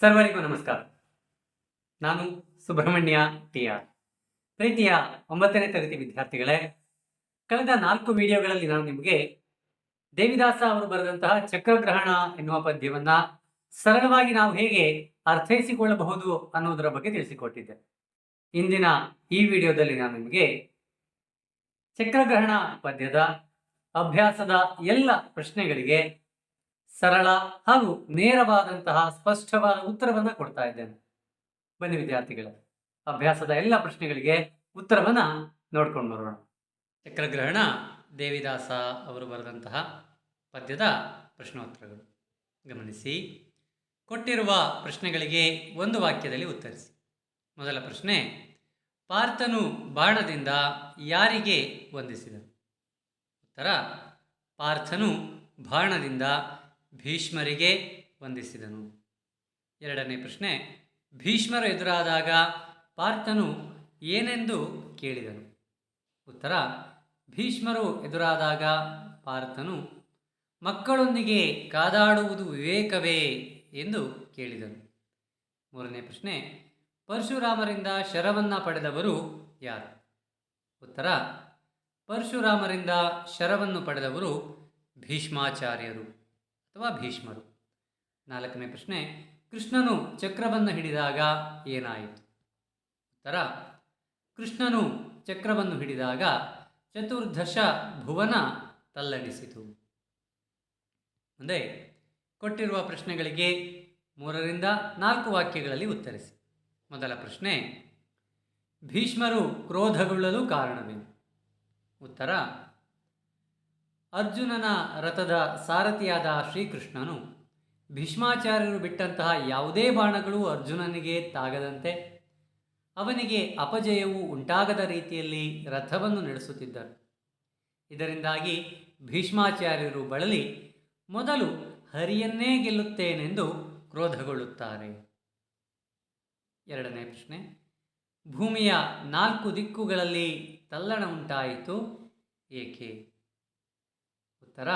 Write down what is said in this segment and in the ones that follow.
ಸರ್ವರಿಗೂ ನಮಸ್ಕಾರ. ನಾನು ಸುಬ್ರಹ್ಮಣ್ಯ ಟಿ ಆರ್ ಪ್ರೀತಿಯ ಒಂಬತ್ತನೇ ತರಗತಿ ವಿದ್ಯಾರ್ಥಿಗಳೇ, ಕಳೆದ ನಾಲ್ಕು ವಿಡಿಯೋಗಳಲ್ಲಿ ನಾನು ನಿಮಗೆ ದೇವಿದಾಸ ಅವರು ಬರೆದಂತಹ ಚಕ್ರಗ್ರಹಣ ಎನ್ನುವ ಪದ್ಯವನ್ನ ಸರಳವಾಗಿ ನಾವು ಹೇಗೆ ಅರ್ಥೈಸಿಕೊಳ್ಳಬಹುದು ಅನ್ನೋದರ ಬಗ್ಗೆ ತಿಳಿಸಿಕೊಟ್ಟಿದ್ದೆ. ಇಂದಿನ ಈ ವಿಡಿಯೋದಲ್ಲಿ ನಾನು ನಿಮಗೆ ಚಕ್ರಗ್ರಹಣ ಪದ್ಯದ ಅಭ್ಯಾಸದ ಎಲ್ಲ ಪ್ರಶ್ನೆಗಳಿಗೆ ಸರಳ ಹಾಗೂ ನೇರವಾದಂತಹ ಸ್ಪಷ್ಟವಾದ ಉತ್ತರವನ್ನ ಕೊಡ್ತಾ ಇದ್ದೇನೆ. ಬನ್ನಿ ವಿದ್ಯಾರ್ಥಿಗಳ, ಅಭ್ಯಾಸದ ಎಲ್ಲ ಪ್ರಶ್ನೆಗಳಿಗೆ ಉತ್ತರವನ್ನ ನೋಡ್ಕೊಂಡು ಬರೋಣ. ಚಕ್ರಗ್ರಹಣ, ದೇವಿದಾಸ ಅವರು ಬರೆದಂತಹ ಪದ್ಯದ ಪ್ರಶ್ನೋತ್ತರಗಳು. ಗಮನಿಸಿ, ಕೊಟ್ಟಿರುವ ಪ್ರಶ್ನೆಗಳಿಗೆ ಒಂದು ವಾಕ್ಯದಲ್ಲಿ ಉತ್ತರಿಸಿ. ಮೊದಲ ಪ್ರಶ್ನೆ, ಪಾರ್ಥನು ಬಾಣದಿಂದ ಯಾರಿಗೆ ವಂದಿಸಿದನು? ಉತ್ತರ, ಪಾರ್ಥನು ಬಾಣದಿಂದ ಭೀಷ್ಮರಿಗೆ ವಂದಿಸಿದನು. ಎರಡನೇ ಪ್ರಶ್ನೆ, ಭೀಷ್ಮರು ಎದುರಾದಾಗ ಪಾರ್ಥನು ಏನೆಂದು ಕೇಳಿದನು? ಉತ್ತರ, ಭೀಷ್ಮರು ಎದುರಾದಾಗ ಪಾರ್ಥನು, ಮಕ್ಕಳೊಂದಿಗೆ ಕಾದಾಡುವುದು ವಿವೇಕವೇ ಎಂದು ಕೇಳಿದನು. ಮೂರನೇ ಪ್ರಶ್ನೆ, ಪರಶುರಾಮರಿಂದ ಶರವನ್ನ ಪಡೆದವರು ಯಾರು? ಉತ್ತರ, ಪರಶುರಾಮರಿಂದ ಶರವನ್ನು ಪಡೆದವರು ಭೀಷ್ಮಾಚಾರ್ಯರು. ಅಥವಾ ಭೀಷ್ಮರು? ನಾಲ್ಕನೇ ಪ್ರಶ್ನೆ, ಕೃಷ್ಣನು ಚಕ್ರವನ್ನು ಹಿಡಿದಾಗ ಏನಾಯಿತು? ಉತ್ತರ, ಕೃಷ್ಣನು ಚಕ್ರವನ್ನು ಹಿಡಿದಾಗ ಚತುರ್ದಶ ಭುವನ ತಲ್ಲಡಿಸಿತು. ಮುಂದೆ ಕೊಟ್ಟಿರುವ ಪ್ರಶ್ನೆಗಳಿಗೆ ಮೂರರಿಂದ ನಾಲ್ಕು ವಾಕ್ಯಗಳಲ್ಲಿ ಉತ್ತರಿಸಿ. ಮೊದಲ ಪ್ರಶ್ನೆ, ಭೀಷ್ಮರು ಕ್ರೋಧಗೊಳ್ಳಲು ಕಾರಣವೇನು? ಉತ್ತರ ಅರ್ಜುನನ ರಥದ ಸಾರಥಿಯಾದ ಶ್ರೀಕೃಷ್ಣನು ಭೀಷ್ಮಾಚಾರ್ಯರು ಬಿಟ್ಟಂತಹ ಯಾವುದೇ ಬಾಣಗಳು ಅರ್ಜುನನಿಗೆ ತಾಗದಂತೆ ಅವನಿಗೆ ಅಪಜಯವು ಉಂಟಾಗದ ರೀತಿಯಲ್ಲಿ ರಥವನ್ನು ನಡೆಸುತ್ತಿದ್ದರು. ಇದರಿಂದಾಗಿ ಭೀಷ್ಮಾಚಾರ್ಯರು ಬಳಲಿ, ಮೊದಲು ಹರಿಯನ್ನೇ ಗೆಲ್ಲುತ್ತೇನೆಂದು ಕ್ರೋಧಗೊಳ್ಳುತ್ತಾರೆ. ಎರಡನೇ ಪ್ರಶ್ನೆ, ಭೂಮಿಯ ನಾಲ್ಕು ದಿಕ್ಕುಗಳಲ್ಲಿ ತಲ್ಲಣ ಉಂಟಾಯಿತು ಏಕೆ? ಉತ್ತರ,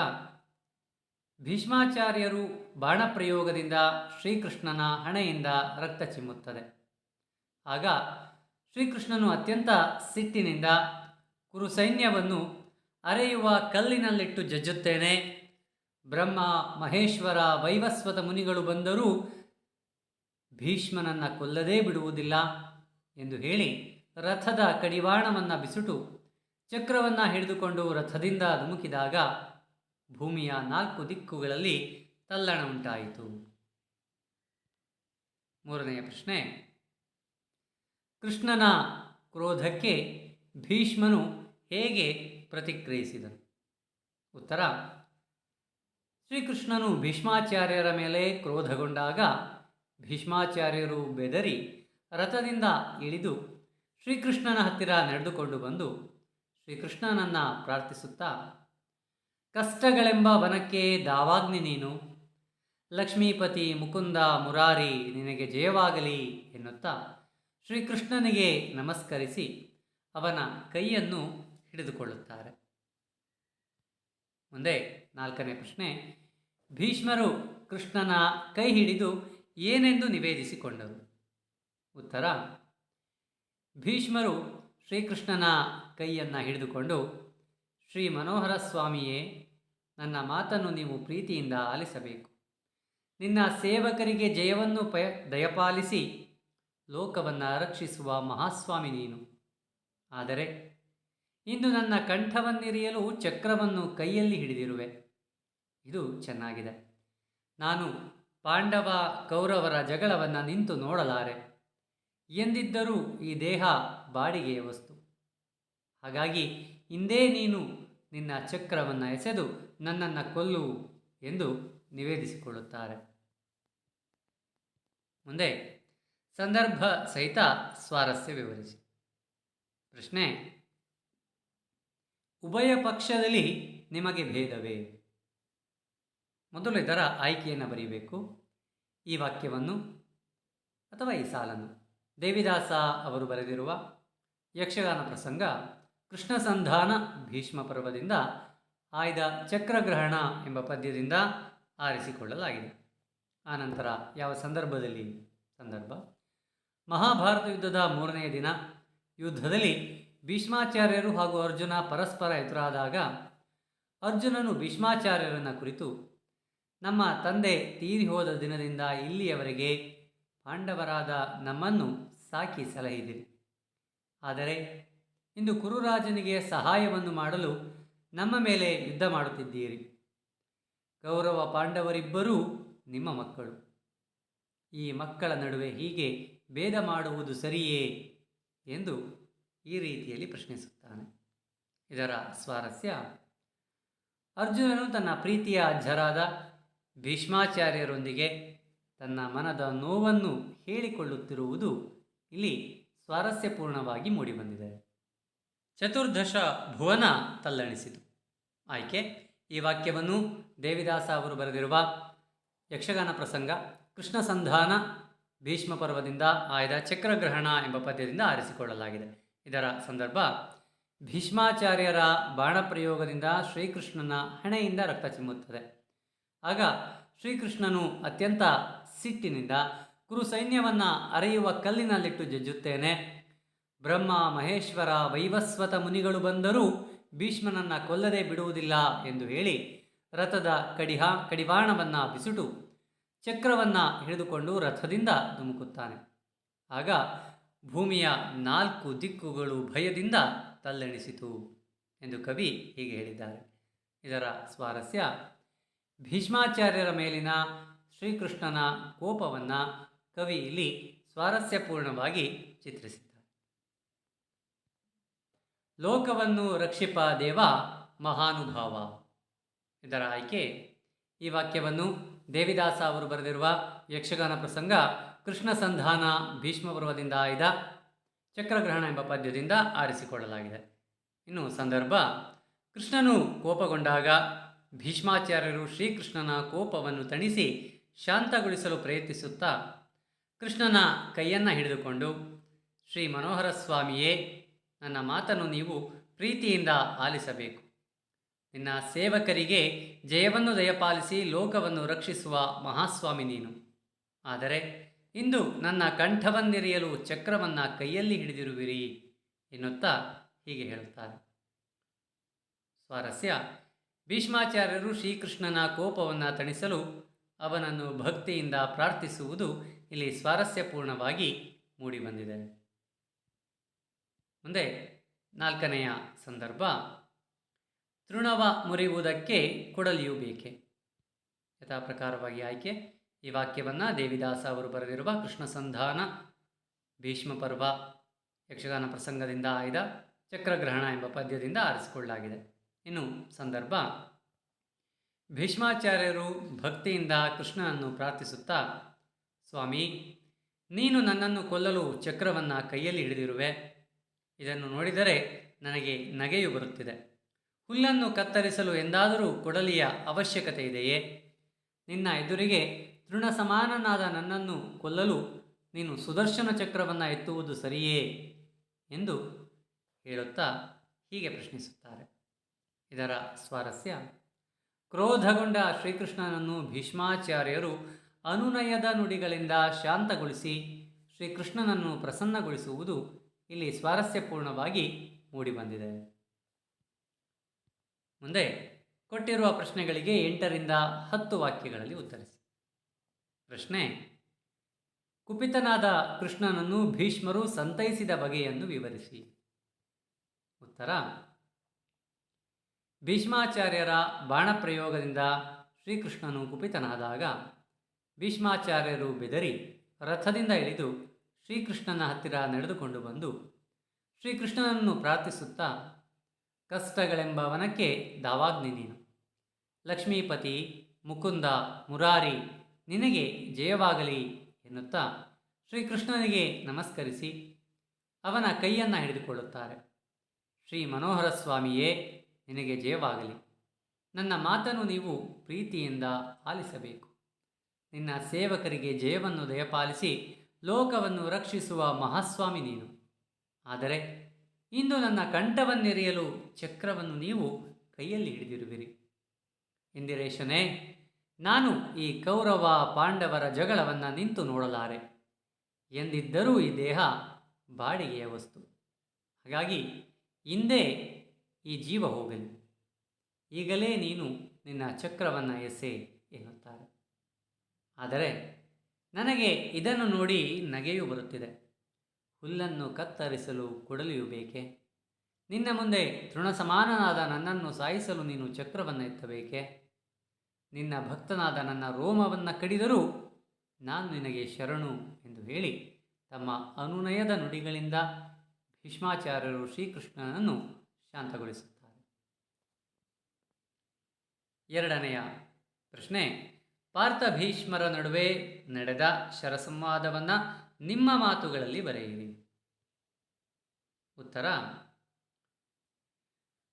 ಭೀಷ್ಮಾಚಾರ್ಯರು ಬಾಣಪ್ರಯೋಗದಿಂದ ಶ್ರೀಕೃಷ್ಣನ ಹಣೆಯಿಂದ ರಕ್ತ ಚಿಮ್ಮುತ್ತದೆ. ಆಗ ಶ್ರೀಕೃಷ್ಣನು ಅತ್ಯಂತ ಸಿಟ್ಟಿನಿಂದ ಕುರು ಸೈನ್ಯವನ್ನು ಅರೆಯುವ ಕಲ್ಲಿನಲ್ಲಿಟ್ಟು ಜಜ್ಜುತ್ತೇನೆ. ಬ್ರಹ್ಮ, ಮಹೇಶ್ವರ, ವೈವಸ್ವತ ಮುನಿಗಳು ಬಂದರೂ ಭೀಷ್ಮನನ್ನು ಕೊಲ್ಲದೇ ಬಿಡುವುದಿಲ್ಲ ಎಂದು ಹೇಳಿ ರಥದ ಕಡಿವಾಣವನ್ನು ಬಿಸುಟು ಚಕ್ರವನ್ನು ಹಿಡಿದುಕೊಂಡು ರಥದಿಂದ ಧುಮುಕಿದಾಗ ಭೂಮಿಯ ನಾಲ್ಕು ದಿಕ್ಕುಗಳಲ್ಲಿ ತಲ್ಲಣ ಉಂಟಾಯಿತು. ಮೂರನೆಯ ಪ್ರಶ್ನೆ, ಕೃಷ್ಣನ ಕ್ರೋಧಕ್ಕೆ ಭೀಷ್ಮನು ಹೇಗೆ ಪ್ರತಿಕ್ರಿಯಿಸಿದನು? ಉತ್ತರ, ಶ್ರೀಕೃಷ್ಣನು ಭೀಷ್ಮಾಚಾರ್ಯರ ಮೇಲೆ ಕ್ರೋಧಗೊಂಡಾಗ ಭೀಷ್ಮಾಚಾರ್ಯರು ಬೆದರಿ ರಥದಿಂದ ಇಳಿದು ಶ್ರೀಕೃಷ್ಣನ ಹತ್ತಿರ ನಡೆದುಕೊಂಡು ಬಂದು ಶ್ರೀಕೃಷ್ಣನನ್ನು ಪ್ರಾರ್ಥಿಸುತ್ತಾ ಕಷ್ಟಗಳೆಂಬ ವನಕ್ಕೆ ದಾವಾಗ್ನಿ ನೀನು. ಲಕ್ಷ್ಮೀಪತಿ ಮುಕುಂದ ಮುರಾರಿ, ನಿನಗೆ ಜಯವಾಗಲಿ ಎನ್ನುತ್ತಾ ಶ್ರೀಕೃಷ್ಣನಿಗೆ ನಮಸ್ಕರಿಸಿ ಅವನ ಕೈಯನ್ನು ಹಿಡಿದುಕೊಳ್ಳುತ್ತಾರೆ. ಮುಂದೆ ನಾಲ್ಕನೇ ಪ್ರಶ್ನೆ. ಭೀಷ್ಮರು ಕೃಷ್ಣನ ಕೈ ಹಿಡಿದು ಏನೆಂದು ನಿವೇದಿಸಿಕೊಂಡರು? ಉತ್ತರ. ಭೀಷ್ಮರು ಶ್ರೀಕೃಷ್ಣನ ಕೈಯನ್ನು ಹಿಡಿದುಕೊಂಡು ಶ್ರೀ ಮನೋಹರ ಸ್ವಾಮಿಯೇ ನನ್ನ ಮಾತನ್ನು ನೀವು ಪ್ರೀತಿಯಿಂದ ಆಲಿಸಬೇಕು. ನಿನ್ನ ಸೇವಕರಿಗೆ ಜಯವನ್ನು ಪಯ, ದಯಪಾಲಿಸಿ ಲೋಕವನ್ನು ರಕ್ಷಿಸುವ ಮಹಾಸ್ವಾಮಿ ನೀನು. ಆದರೆ ಇಂದು ನನ್ನ ಕಂಠವನ್ನಿರಿಯಲು ಚಕ್ರವನ್ನು ಕೈಯಲ್ಲಿ ಹಿಡಿದಿರುವೆ. ಇದು ಚೆನ್ನಾಗಿದೆ. ನಾನು ಪಾಂಡವ ಕೌರವರ ಜಗಳವನ್ನು ನಿಂತು ನೋಡಲಾರೆ. ಎಂದಿದ್ದರೂ ಈ ದೇಹ ಬಾಡಿಗೆಯ ವಸ್ತು. ಹಾಗಾಗಿ ಇಂದೇ ನೀನು ನಿನ್ನ ಚಕ್ರವನ್ನು ಎಸೆದು ನನ್ನನ್ನು ಕೊಲ್ಲು ಎಂದು ನಿವೇದಿಸಿಕೊಳ್ಳುತ್ತಾರೆ. ಮುಂದೆ ಸಂದರ್ಭ ಸಹಿತ ಸ್ವಾರಸ್ಯ ವಿವರಿಸಿ. ಪ್ರಶ್ನೆ, ಉಭಯ ಪಕ್ಷದಲ್ಲಿ ನಿಮಗೆ ಭೇದವೇ? ಮೊದಲು ಇದರ ಆಯ್ಕೆಯನ್ನು ಬರೀಬೇಕು. ಈ ವಾಕ್ಯವನ್ನು ಅಥವಾ ಈ ಸಾಲನ್ನು. ದೇವಿದಾಸ ಅವರು ಬರೆದಿರುವ ಯಕ್ಷಗಾನ ಪ್ರಸಂಗ ಕೃಷ್ಣ ಸಂಧಾನ ಭೀಷ್ಮ ಪರ್ವದಿಂದ ಆಯ್ದ ಚಕ್ರಗ್ರಹಣ ಎಂಬ ಪದ್ಯದಿಂದ ಆರಿಸಿಕೊಳ್ಳಲಾಗಿದೆ. ಆನಂತರ ಯಾವ ಸಂದರ್ಭದಲ್ಲಿ? ಸಂದರ್ಭ. ಮಹಾಭಾರತ ಯುದ್ಧದ ಮೂರನೆಯ ದಿನ. ಯುದ್ಧದಲ್ಲಿ ಭೀಷ್ಮಾಚಾರ್ಯರು ಹಾಗೂ ಅರ್ಜುನ ಪರಸ್ಪರ ಎದುರಾದಾಗ ಅರ್ಜುನನು ಭೀಷ್ಮಾಚಾರ್ಯರನ್ನು ಕುರಿತು, ನಮ್ಮ ತಂದೆ ತೀರಿ ಹೋದ ದಿನದಿಂದ ಇಲ್ಲಿಯವರೆಗೆ ಪಾಂಡವರಾದ ನಮ್ಮನ್ನು ಸಾಕಿ ಸಲಹಿದಿರಿ. ಆದರೆ ಇಂದು ಕುರುರಾಜನಿಗೆ ಸಹಾಯವನ್ನು ಮಾಡಲು ನಮ್ಮ ಮೇಲೆ ಯುದ್ಧ ಮಾಡುತ್ತಿದ್ದೀರಿ. ಕೌರವ ಪಾಂಡವರಿಬ್ಬರೂ ನಿಮ್ಮ ಮಕ್ಕಳು. ಈ ಮಕ್ಕಳ ನಡುವೆ ಹೀಗೆ ಭೇದ ಮಾಡುವುದು ಸರಿಯೇ ಎಂದು ಈ ರೀತಿಯಲ್ಲಿ ಪ್ರಶ್ನಿಸುತ್ತಾನೆ. ಇದರ ಸ್ವಾರಸ್ಯ, ಅರ್ಜುನನು ತನ್ನ ಪ್ರೀತಿಯ ಅಜ್ಜರಾದ ಭೀಷ್ಮಾಚಾರ್ಯರೊಂದಿಗೆ ತನ್ನ ಮನದ ನೋವನ್ನು ಹೇಳಿಕೊಳ್ಳುತ್ತಿರುವುದು ಇಲ್ಲಿ ಸ್ವಾರಸ್ಯಪೂರ್ಣವಾಗಿ ಮೂಡಿಬಂದಿದೆ. ಚತುರ್ದಶ ಭುವನ ತಲ್ಲಣಿಸಿತು. ಆಯ್ಕೆ, ಈ ವಾಕ್ಯವನ್ನು ದೇವಿದಾಸ ಅವರು ಬರೆದಿರುವ ಯಕ್ಷಗಾನ ಪ್ರಸಂಗ, ಕೃಷ್ಣ ಸಂಧಾನ, ಭೀಷ್ಮ ಪರ್ವದಿಂದ ಆಯ್ದ ಚಕ್ರಗ್ರಹಣ ಎಂಬ ಪದ್ಯದಿಂದ ಆರಿಸಿಕೊಳ್ಳಲಾಗಿದೆ. ಇದರ ಸಂದರ್ಭ, ಭೀಷ್ಮಾಚಾರ್ಯರ ಬಾಣಪ್ರಯೋಗದಿಂದ ಶ್ರೀಕೃಷ್ಣನ ಹಣೆಯಿಂದ ರಕ್ತ ಚಿಮ್ಮುತ್ತದೆ. ಆಗ ಶ್ರೀಕೃಷ್ಣನು ಅತ್ಯಂತ ಸಿಟ್ಟಿನಿಂದ ಕುರು ಸೈನ್ಯವನ್ನು ಅರೆಯುವ ಕಲ್ಲಿನಲ್ಲಿಟ್ಟು ಜಜ್ಜುತ್ತೇನೆ ಬ್ರಹ್ಮ, ಮಹೇಶ್ವರ, ವೈವಸ್ವತ ಮುನಿಗಳು ಬಂದರೂ ಭೀಷ್ಮನನ್ನು ಕೊಲ್ಲದೆ ಬಿಡುವುದಿಲ್ಲ ಎಂದು ಹೇಳಿ ರಥದ ಕಡಿಹಾ, ಕಡಿವಾಣವನ್ನು ಬಿಸುಟು ಚಕ್ರವನ್ನು ಹಿಡಿದುಕೊಂಡು ರಥದಿಂದ ಧುಮುಕುತ್ತಾನೆ. ಆಗ ಭೂಮಿಯ ನಾಲ್ಕು ದಿಕ್ಕುಗಳು ಭಯದಿಂದ ತಲ್ಲೆಣಿಸಿತು ಎಂದು ಕವಿ ಹೀಗೆ ಹೇಳಿದ್ದಾರೆ. ಇದರ ಸ್ವಾರಸ್ಯ, ಭೀಷ್ಮಾಚಾರ್ಯರ ಮೇಲಿನ ಶ್ರೀಕೃಷ್ಣನ ಕೋಪವನ್ನು ಕವಿ ಇಲ್ಲಿ ಸ್ವಾರಸ್ಯಪೂರ್ಣವಾಗಿ ಚಿತ್ರಿಸಿದ್ದಾರೆ. ಲೋಕವನ್ನು ರಕ್ಷಿಪ ದೇವ ಮಹಾನುಭಾವ ಇದರ ಆಯ್ಕೆ. ಈ ವಾಕ್ಯವನ್ನು ದೇವಿದಾಸ ಅವರು ಬರೆದಿರುವ ಯಕ್ಷಗಾನ ಪ್ರಸಂಗ ಕೃಷ್ಣ ಸಂಧಾನ ಭೀಷ್ಮ ಪರ್ವದಿಂದ ಆಯ್ದ ಚಕ್ರಗ್ರಹಣ ಎಂಬ ಪದ್ಯದಿಂದ ಆರಿಸಿಕೊಳ್ಳಲಾಗಿದೆ. ಇನ್ನು ಸಂದರ್ಭ, ಕೃಷ್ಣನು ಕೋಪಗೊಂಡಾಗ ಭೀಷ್ಮಾಚಾರ್ಯರು ಶ್ರೀಕೃಷ್ಣನ ಕೋಪವನ್ನು ತಣಿಸಿ ಶಾಂತಗೊಳಿಸಲು ಪ್ರಯತ್ನಿಸುತ್ತಾ ಕೃಷ್ಣನ ಕೈಯನ್ನು ಹಿಡಿದುಕೊಂಡು, ಶ್ರೀ ಮನೋಹರ ಸ್ವಾಮಿಯೇ ನನ್ನ ಮಾತನ್ನು ನೀವು ಪ್ರೀತಿಯಿಂದ ಆಲಿಸಬೇಕು. ನಿನ್ನ ಸೇವಕರಿಗೆ ಜಯವನ್ನು ದಯಪಾಲಿಸಿ ಲೋಕವನ್ನು ರಕ್ಷಿಸುವ ಮಹಾಸ್ವಾಮಿ ನೀನು. ಆದರೆ ಇಂದು ನನ್ನ ಕಂಠವನ್ನೆರೆಯಲು ಚಕ್ರವನ್ನು ಕೈಯಲ್ಲಿ ಹಿಡಿದಿರುವಿರಿ ಎನ್ನುತ್ತಾ ಹೀಗೆ ಹೇಳುತ್ತಾರೆ ಸ್ವಾರಸ್ಯ. ಭೀಷ್ಮಾಚಾರ್ಯರು ಶ್ರೀಕೃಷ್ಣನ ಕೋಪವನ್ನು ತಣಿಸಲು ಅವನನ್ನು ಭಕ್ತಿಯಿಂದ ಪ್ರಾರ್ಥಿಸುವುದು ಇಲ್ಲಿ ಸ್ವಾರಸ್ಯಪೂರ್ಣವಾಗಿ ಮೂಡಿಬಂದಿದೆ. ಮುಂದೆ ನಾಲ್ಕನೆಯ ಸಂದರ್ಭ, ತೃಣವ ಮುರಿಯುವುದಕ್ಕೆ ಕೊಡಲಿಯೂ ಬೇಕೆ? ಯಥಾ ಪ್ರಕಾರವಾಗಿ ಆಯ್ಕೆ. ಈ ವಾಕ್ಯವನ್ನು ದೇವಿದಾಸ ಅವರು ಬರೆದಿರುವ ಕೃಷ್ಣ ಸಂಧಾನ ಭೀಷ್ಮ ಪರ್ವ ಯಕ್ಷಗಾನ ಪ್ರಸಂಗದಿಂದ ಆಯ್ದ ಚಕ್ರಗ್ರಹಣ ಎಂಬ ಪದ್ಯದಿಂದ ಆರಿಸಿಕೊಳ್ಳಲಾಗಿದೆ. ಇನ್ನು ಸಂದರ್ಭ, ಭೀಷ್ಮಾಚಾರ್ಯರು ಭಕ್ತಿಯಿಂದ ಕೃಷ್ಣನನ್ನು ಪ್ರಾರ್ಥಿಸುತ್ತಾ, ಸ್ವಾಮಿ, ನೀನು ನನ್ನನ್ನು ಕೊಲ್ಲಲು ಚಕ್ರವನ್ನು ಕೈಯಲ್ಲಿ ಹಿಡಿದಿರುವೆ. ಇದನ್ನು ನೋಡಿದರೆ ನನಗೆ ನಗೆಯು ಬರುತ್ತಿದೆ. ಹುಲ್ಲನ್ನು ಕತ್ತರಿಸಲು ಎಂದಾದರೂ ಕೊಡಲಿಯ ಅವಶ್ಯಕತೆ ಇದೆಯೇ? ನಿನ್ನ ಎದುರಿಗೆ ತೃಣ ಸಮಾನನಾದ ನನ್ನನ್ನು ಕೊಲ್ಲಲು ನೀನು ಸುದರ್ಶನ ಚಕ್ರವನ್ನು ಎತ್ತುವುದು ಸರಿಯೇ? ಎಂದು ಹೇಳುತ್ತಾ ಹೀಗೆ ಪ್ರಶ್ನಿಸುತ್ತಾರೆ. ಇದರ ಸ್ವಾರಸ್ಯ, ಕ್ರೋಧಗೊಂಡ ಶ್ರೀಕೃಷ್ಣನನ್ನು ಭೀಷ್ಮಾಚಾರ್ಯರು ಅನುನಯದ ನುಡಿಗಳಿಂದ ಶಾಂತಗೊಳಿಸಿ ಶ್ರೀಕೃಷ್ಣನನ್ನು ಪ್ರಸನ್ನಗೊಳಿಸುವುದು ಇಲ್ಲಿ ಸ್ವಾರಸ್ಯಪೂರ್ಣವಾಗಿ ಮೂಡಿಬಂದಿದೆ ಮುಂದೆ ಕೊಟ್ಟಿರುವ ಪ್ರಶ್ನೆಗಳಿಗೆ ಎಂಟರಿಂದ ಹತ್ತು ವಾಕ್ಯಗಳಲ್ಲಿ ಉತ್ತರಿಸಿ. ಪ್ರಶ್ನೆ, ಕುಪಿತನಾದ ಕೃಷ್ಣನನ್ನು ಭೀಷ್ಮರು ಸಂತೈಸಿದ ಬಗೆಯನ್ನು ವಿವರಿಸಿ. ಉತ್ತರ, ಭೀಷ್ಮಾಚಾರ್ಯರ ಬಾಣಪ್ರಯೋಗದಿಂದ ಶ್ರೀಕೃಷ್ಣನು ಕುಪಿತನಾದಾಗ ಭೀಷ್ಮಾಚಾರ್ಯರು ಬೆದರಿ ರಥದಿಂದ ಇಳಿದು ಶ್ರೀಕೃಷ್ಣನ ಹತ್ತಿರ ನಡೆದುಕೊಂಡು ಬಂದು ಶ್ರೀಕೃಷ್ಣನನ್ನು ಪ್ರಾರ್ಥಿಸುತ್ತಾ, ಕಷ್ಟಗಳೆಂಬ ವನಕ್ಕೆ ದಾವಾಗ್ನಿ ನೀನು. ಲಕ್ಷ್ಮೀಪತಿ, ಮುಕುಂದ, ಮುರಾರಿ, ನಿನಗೆ ಜಯವಾಗಲಿ ಎನ್ನುತ್ತಾ ಶ್ರೀಕೃಷ್ಣನಿಗೆ ನಮಸ್ಕರಿಸಿ ಅವನ ಕೈಯನ್ನು ಹಿಡಿದುಕೊಳ್ಳುತ್ತಾರೆ. ಶ್ರೀ ಮನೋಹರ ಸ್ವಾಮಿಯೇ ನಿನಗೆ ಜಯವಾಗಲಿ. ನನ್ನ ಮಾತನ್ನು ನೀವು ಪ್ರೀತಿಯಿಂದ ಆಲಿಸಬೇಕು. ನಿನ್ನ ಸೇವಕರಿಗೆ ಜಯವನ್ನು ದಯಪಾಲಿಸಿ ಲೋಕವನ್ನು ರಕ್ಷಿಸುವ ಮಹಾಸ್ವಾಮಿ ನೀನು. ಆದರೆ ಇಂದು ನನ್ನ ಕಂಠವನ್ನೆರೆಯಲು ಚಕ್ರವನ್ನು ನೀವು ಕೈಯಲ್ಲಿ ಹಿಡಿದಿರುವಿರಿ. ಇಂದಿರೇಶನೇ ನಾನು ಈ ಕೌರವ ಪಾಂಡವರ ಜಗಳವನ್ನು ನಿಂತು ನೋಡಲಾರೆ. ಎಂದಿದ್ದರೂ ಈ ದೇಹ ಬಾಡಿಗೆಯ ವಸ್ತು. ಹಾಗಾಗಿ ಹಿಂದೆ ಈ ಜೀವ ಹೋಗಲಿ. ಈಗಲೇ ನೀನು ನಿನ್ನ ಚಕ್ರವನ್ನು ಎಸೆ ಎನ್ನುತ್ತಾರೆ. ಆದರೆ ನನಗೆ ಇದನ್ನು ನೋಡಿ ನಗೆಯೂ ಬರುತ್ತಿದೆ. ಹುಲ್ಲನ್ನು ಕತ್ತರಿಸಲು ಕೊಡಲಿಯೂ ಬೇಕೆ? ನಿನ್ನ ಮುಂದೆ ತೃಣ ಸಮಾನನಾದ ನನ್ನನ್ನು ಸಾಯಿಸಲು ನೀನು ಚಕ್ರವನ್ನು ಎತ್ತಬೇಕೆ ನಿನ್ನ ಭಕ್ತನಾದ ನನ್ನ ರೋಮವನ್ನು ಕಡಿದರೂ ನಾನು ನಿನಗೆ ಶರಣು ಎಂದು ಹೇಳಿ ತಮ್ಮ ಅನುನಯದ ನುಡಿಗಳಿಂದ ಭೀಷ್ಮಾಚಾರ್ಯರು ಶ್ರೀಕೃಷ್ಣನನ್ನು ಶಾಂತಗೊಳಿಸುತ್ತಾರೆ. ಎರಡನೆಯ ಪ್ರಶ್ನೆ ಪಾರ್ಥ ಭೀಷ್ಮರ ನಡುವೆ ನಡೆದ ಶರಸಂವಾದವನ್ನು ನಿಮ್ಮ ಮಾತುಗಳಲ್ಲಿ ಬರೆಯಿರಿ. ಉತ್ತರ,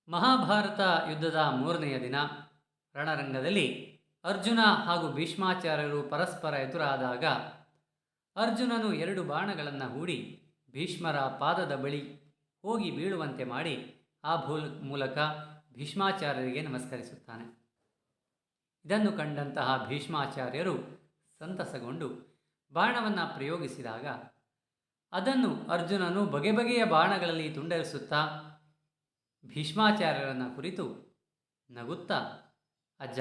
ಮಹಾಭಾರತ ಯುದ್ಧದ ಮೂರನೆಯ ದಿನ, ರಣರಂಗದಲ್ಲಿ ಅರ್ಜುನ ಹಾಗೂ ಭೀಷ್ಮಾಚಾರ್ಯರು ಪರಸ್ಪರ ಎದುರಾದಾಗ ಅರ್ಜುನನು ಎರಡು ಬಾಣಗಳನ್ನು ಹೂಡಿ ಭೀಷ್ಮರ ಪಾದದ ಬಳಿ ಹೋಗಿ ಬೀಳುವಂತೆ ಮಾಡಿ ಆ ಭೂಲ್ ಮೂಲಕ ಭೀಷ್ಮಾಚಾರ್ಯರಿಗೆ ನಮಸ್ಕರಿಸುತ್ತಾನೆ. ಇದನ್ನು ಕಂಡಂತಹ ಭೀಷ್ಮಾಚಾರ್ಯರು ಸಂತಸಗೊಂಡು ಬಾಣವನ್ನು ಪ್ರಯೋಗಿಸಿದಾಗ ಅದನ್ನು ಅರ್ಜುನನು ಬಗೆ ಬಗೆಯ ಬಾಣಗಳಲ್ಲಿ ತುಂಡರಿಸುತ್ತಾ ಭೀಷ್ಮಾಚಾರ್ಯರನ್ನು ಕುರಿತು ನಗುತ್ತಾ, ಅಜ್ಜ,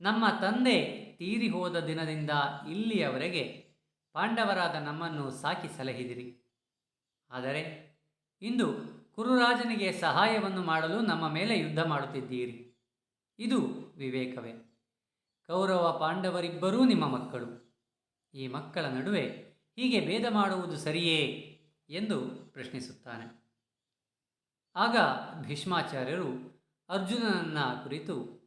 ನಮ್ಮ ತಂದೆ ತೀರಿ ಹೋದ ದಿನದಿಂದ ಇಲ್ಲಿಯವರೆಗೆ ಪಾಂಡವರಾದ ನಮ್ಮನ್ನು ಸಾಕಿ ಸಲಹಿದಿರಿ. ಆದರೆ ಇಂದು ಕುರುರಾಜನಿಗೆ ಸಹಾಯವನ್ನು ಮಾಡಲು ನಮ್ಮ ಮೇಲೆ ಯುದ್ಧ ಮಾಡುತ್ತಿದ್ದೀರಿ. ಇದು ವಿವೇಕವೇ. ಕೌರವ ಪಾಂಡವರಿಬ್ಬರೂ ನಿಮ್ಮ ಮಕ್ಕಳು. ಈ ಮಕ್ಕಳ ನಡುವೆ ಹೀಗೆ ಭೇದ ಮಾಡುವುದು ಸರಿಯೇ ಎಂದು ಪ್ರಶ್ನಿಸುತ್ತಾನೆ. ಆಗ ಭೀಷ್ಮಾಚಾರ್ಯರು ಅರ್ಜುನನನ್ನ ಕುರಿತು,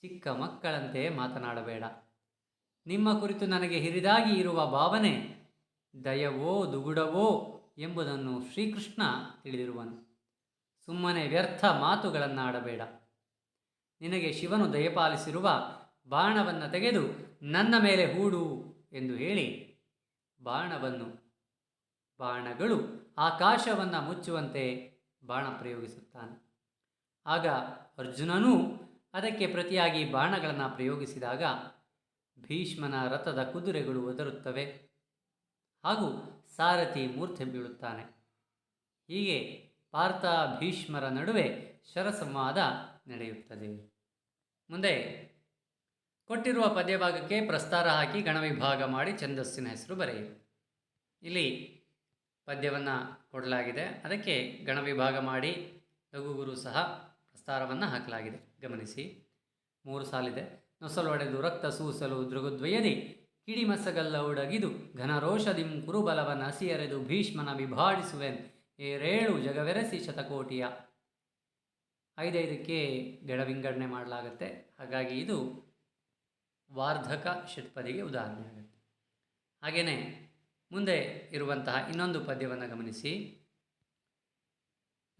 ಚಿಕ್ಕ ಮಕ್ಕಳಂತೆ ಮಾತನಾಡಬೇಡ. ನಿಮ್ಮ ಕುರಿತು ನನಗೆ ಹಿರಿದಾಗಿ ಇರುವ ಭಾವನೆ ದಯವೋ ದುಗುಡವೋ ಎಂಬುದನ್ನು ಶ್ರೀಕೃಷ್ಣ ತಿಳಿದಿರುವನು. ಸುಮ್ಮನೆ ವ್ಯರ್ಥ ಮಾತುಗಳನ್ನಾಡಬೇಡ. ನಿನಗೆ ಶಿವನು ದಯಪಾಲಿಸಿರುವ ಬಾಣವನ್ನು ತೆಗೆದು ನನ್ನ ಮೇಲೆ ಹೂಡು ಎಂದು ಹೇಳಿ ಬಾಣವನ್ನು, ಬಾಣಗಳು ಆಕಾಶವನ್ನು ಮುಚ್ಚುವಂತೆ ಬಾಣ ಪ್ರಯೋಗಿಸುತ್ತಾನೆ. ಆಗ ಅರ್ಜುನನೂ ಅದಕ್ಕೆ ಪ್ರತಿಯಾಗಿ ಬಾಣಗಳನ್ನು ಪ್ರಯೋಗಿಸಿದಾಗ ಭೀಷ್ಮನ ರಥದ ಕುದುರೆಗಳು ಒದರುತ್ತವೆ. ಹಾಗೂ ಸಾರಥಿ ಮೂರ್ಛೆ ಬೀಳುತ್ತಾನೆ. ಹೀಗೆ ಪಾರ್ಥ ಭೀಷ್ಮರ ನಡುವೆ ಶರಸಂವಾದ ನಡೆಯುತ್ತದೆ. ಮುಂದೆ, ಕೊಟ್ಟಿರುವ ಪದ್ಯಭಾಗಕ್ಕೆ ಪ್ರಸ್ತಾರ ಹಾಕಿ ಗಣವಿಭಾಗ ಮಾಡಿ ಛಂದಸ್ಸಿನ ಹೆಸರು ಬರೆಯಿರಿ. ಇಲ್ಲಿ ಪದ್ಯವನ್ನು ಕೊಡಲಾಗಿದೆ. ಅದಕ್ಕೆ ಗಣವಿಭಾಗ ಮಾಡಿ ಲಘುಗುರು ಸಹ ಪ್ರಸ್ತಾರವನ್ನು ಹಾಕಲಾಗಿದೆ. ಗಮನಿಸಿ, ಮೂರು ಸಾಲಿದೆ. ನೊಸಲೊಡೆದು ರಕ್ತ ಸೂಸಲು ದೃಗುದ್ವಯದಿ, ಕಿಡಿಮಸಗಲ್ಲ ಉಡಗಿದು, ಘನರೋಷದಿಂ ಕುರುಬಲವನ ಹಸಿಯರೆದು ಭೀಷ್ಮನ ವಿಭಾಡಿಸುವೆನ್ ಏರೇಳು ಜಗವೆರಸಿ ಶತಕೋಟಿಯ ಐದೈದಕ್ಕೆ ಗಡವಿಂಗಡಣೆ ಮಾಡಲಾಗುತ್ತೆ. ಹಾಗಾಗಿ ಇದು ವಾರ್ಧಕ ಷಟ್ಪದಿಗೆ ಉದಾಹರಣೆ ಆಗುತ್ತೆ. ಹಾಗೆಯೇ ಮುಂದೆ ಇರುವಂತಹ ಇನ್ನೊಂದು ಪದ್ಯವನ್ನು ಗಮನಿಸಿ.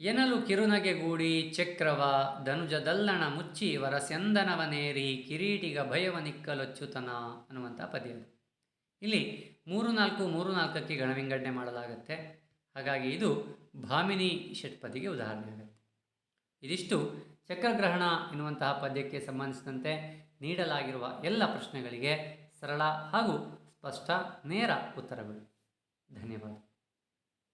ಎನಲು ಕಿರುನಗೆಗೂಡಿ ಚಕ್ರವ ಧನುಜದಲ್ಲಣ ಮುಚ್ಚಿ ವರಸೆಂದನವನೇರಿ ಕಿರೀಟಿಗ ಭಯವ ನಿಕ್ಕಲೊಚ್ಚುತನ ಅನ್ನುವಂಥ ಪದ್ಯ ಇಲ್ಲಿ ಮೂರು ನಾಲ್ಕು ಮೂರು ನಾಲ್ಕಕ್ಕೆ ಗಣವಿಂಗಡಣೆ ಮಾಡಲಾಗುತ್ತೆ. ಹಾಗಾಗಿ ಇದು ಭಾಮಿನಿ ಷಟ್ಪದಿಗೆ ಉದಾಹರಣೆ ಆಗುತ್ತೆ. ಇದಿಷ್ಟು ಚಕ್ರಗ್ರಹಣ ಎನ್ನುವಂತಹ ಪದ್ಯಕ್ಕೆ ಸಂಬಂಧಿಸಿದಂತೆ ನೀಡಲಾಗಿರುವ ಎಲ್ಲ ಪ್ರಶ್ನೆಗಳಿಗೆ ಸರಳ ಹಾಗೂ ಸ್ಪಷ್ಟ ನೇರ ಉತ್ತರಗಳು. ಧನ್ಯವಾದ.